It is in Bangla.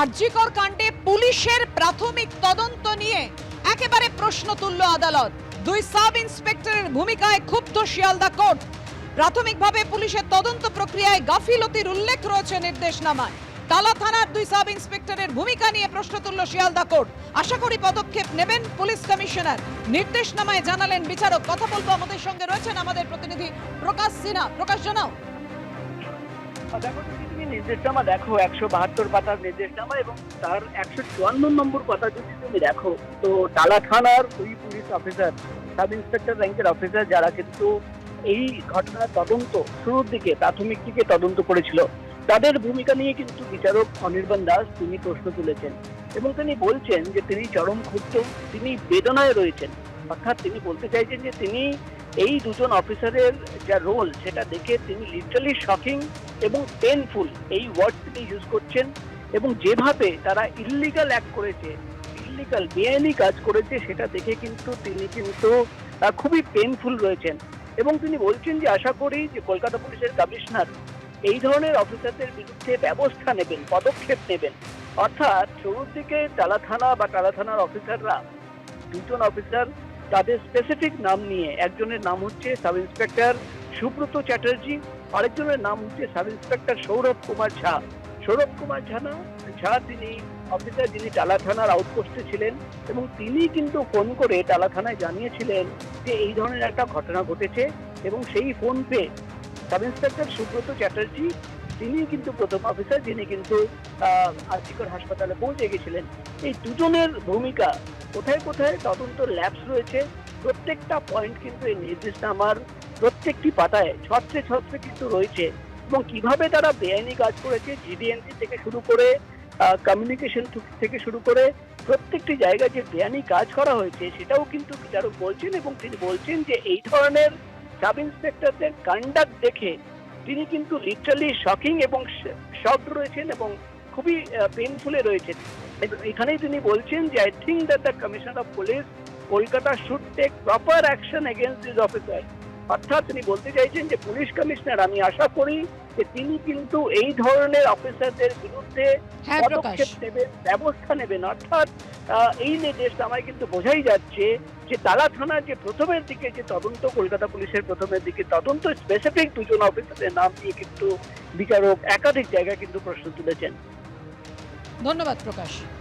আরজিকর কাণ্ডে পুলিশের প্রাথমিক তদন্ত নিয়ে একেবারে প্রশ্ন তুলল আদালত। দুই সাব ইন্সপেক্টরের ভূমিকায় ক্ষুব্ধ শিয়ালদা কোর্ট। প্রাথমিকভাবে পুলিশের তদন্ত প্রক্রিয়ায় গাফিলতির উল্লেখ রয়েছে নির্দেশনামায়। তালা থানার দুই সাব ইন্সপেক্টরের ভূমিকা নিয়ে প্রশ্ন তুলল শিয়ালদা কোর্ট। আশা করি পদক্ষেপ নেবেন পুলিশ কমিশনার। নির্দেশনামায় জানালেন বিচারক। কথা বলব আমাদের সঙ্গে রয়েছেন আমাদের প্রতিনিধি প্রকাশ সিনহা। প্রকাশ জানাও। নির্দেশনামা দেখো, একশো বাহাত্তর পাতার নির্দেশনামা এবং তার একশো চুয়ান্ন নম্বর পাতা যদি তুমি দেখো, তো টালা থানার ওই পুলিশ অফিসার, সাব ইন্সপেক্টর র্যাঙ্কের অফিসার যারা কিন্তু এই ঘটনার তদন্ত শুরুর দিকে, প্রাথমিক দিকে তদন্ত করেছিল, তাদের ভূমিকা নিয়ে কিন্তু বিচারক অনির্বাণ দাস তিনি প্রশ্ন তুলেছেন এবং তিনি বলছেন যে তিনি চরম ক্ষুব্ধ, তিনি বেদনায় রয়েছেন। অর্থাৎ তিনি বলতে চাইছেন যে তিনি এই দুজন অফিসারের যা রোল সেটা দেখে তিনি লিটারালি শকিং এবং পেনফুল এই ওয়ার্ড তিনি ইউজ করছেন এবং যেভাবে তারা ইল্লিগাল অ্যাক্ট করেছে ইল্লিগাল বেআইনি কাজ করেছে, সেটা দেখে কিন্তু তিনি কিন্তু খুবই পেনফুল রয়েছেন। এবং তিনি বলছেন যে, আশা করি যে কলকাতা পুলিশের কমিশনার এই ধরনের অফিসারদের বিরুদ্ধে ব্যবস্থা নেবেন, পদক্ষেপ নেবেন। অর্থাৎ শুরুর দিকে টালা থানা বা টালা থানার অফিসাররা, দুজন অফিসার তাদের স্পেসিফিক নাম নিয়ে। একজনের নাম হচ্ছে সাব ইন্সপেক্টর সুব্রত চ্যাটার্জি, আরেকজনের নাম হচ্ছে সাব ইন্সপেক্টর সৌরভ কুমার ঝা। সৌরভ কুমার ঝা না, ঝা তিনি অফিসার যিনি টালা থানার আউটপোস্টে ছিলেন এবং তিনি কিন্তু ফোন করে টালা থানায় জানিয়েছিলেন যে এই ধরনের একটা ঘটনা ঘটেছে এবং সেই ফোন পেয়ে সাব ইন্সপেক্টর সুব্রত চ্যাটার্জি, তিনি কিন্তু প্রথম অফিসার যিনি কিন্তু আর্থিকর হাসপাতালে পৌঁছে গেছিলেন। এই দুজনের ভূমিকা কোথায় কোথায় তদন্ত ল্যাবস রয়েছে, প্রত্যেকটা পয়েন্ট কিন্তু এই নির্দেশনামার প্রত্যেকটি পাতায় ছত্রে ছত্রে কিন্তু রয়েছে। এবং কীভাবে তারা বেআইনি কাজ করেছে জিডিএনসি থেকে শুরু করে কমিউনিকেশন থেকে শুরু করে, প্রত্যেকটি জায়গায় যে বেআইনি কাজ করা হয়েছে, সেটাও কিন্তু বিচারক বলছেন এবং তিনি বলছেন যে এই ধরনের সাব ইন্সপেক্টরদের কন্ডাক্ট দেখে তিনি কিন্তু লিটারালি শকিং এবং শকড রয়েছেন এবং খুবই পেনফুলে রয়েছেন। এবং এখানেই তিনি বলছেন যে I think that the commissioner of police Kolkata should take proper action against this officer অর্থাৎ তিনি বলতে চাইছেন যে পুলিশ কমিশনার আমি আশা করি যে তিনি কিন্তু এই ধরনের অফিসারদের বিরুদ্ধে হ্যাঁ পদক্ষেপ নেবেন ব্যবস্থা নেবেন। অর্থাৎ এই নির্দেশটা আমায় কিন্তু বোঝাই যাচ্ছে যে তালা থানার যে প্রথমের দিকে যে তদন্ত কলকাতা পুলিশের প্রথমের দিকে তদন্ত স্পেসিফিক দুজন অফিসারের নাম দিয়ে কিন্তু বিচারক একাধিক জায়গায় কিন্তু প্রশ্ন তুলেছেন। ধন্যবাদ প্রকাশ।